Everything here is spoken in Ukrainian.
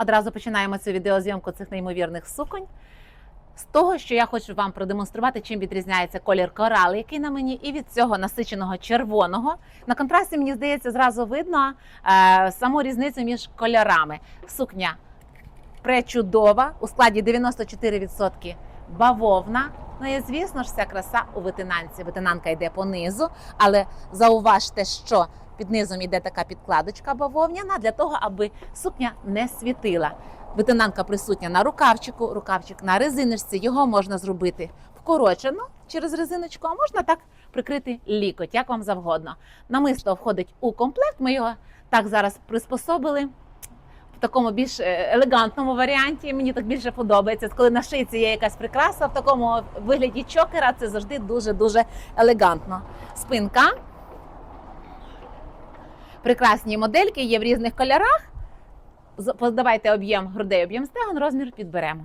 Одразу починаємо цю відеозйомку цих неймовірних суконь. З того, що я хочу вам продемонструвати, чим відрізняється колір корали, який на мені, і від цього насиченого червоного. На контрасті, мені здається, зразу видно е, саму різницю між кольорами. Сукня пречудова у складі 94% бавовна. Ну і звісно ж, вся краса у витинанці. Витинанка йде по низу, але зауважте, що під низом йде така підкладочка бавовняна для того, аби сукня не світила. Витинанка присутня на рукавчику, рукавчик на резиночці. Його можна зробити вкорочено через резиночку, а можна так прикрити лікоть, як вам завгодно. Намисто входить у комплект. Ми його так зараз приспособили в такому більш е, елегантному варіанті. Мені так більше подобається. Коли на шиці є якась прикраса в такому вигляді чокера, це завжди дуже дуже елегантно. Спинка. Прекрасні модельки є в різних кольорах. Подавайте об'єм грудей, об'єм стегон, розмір підберемо.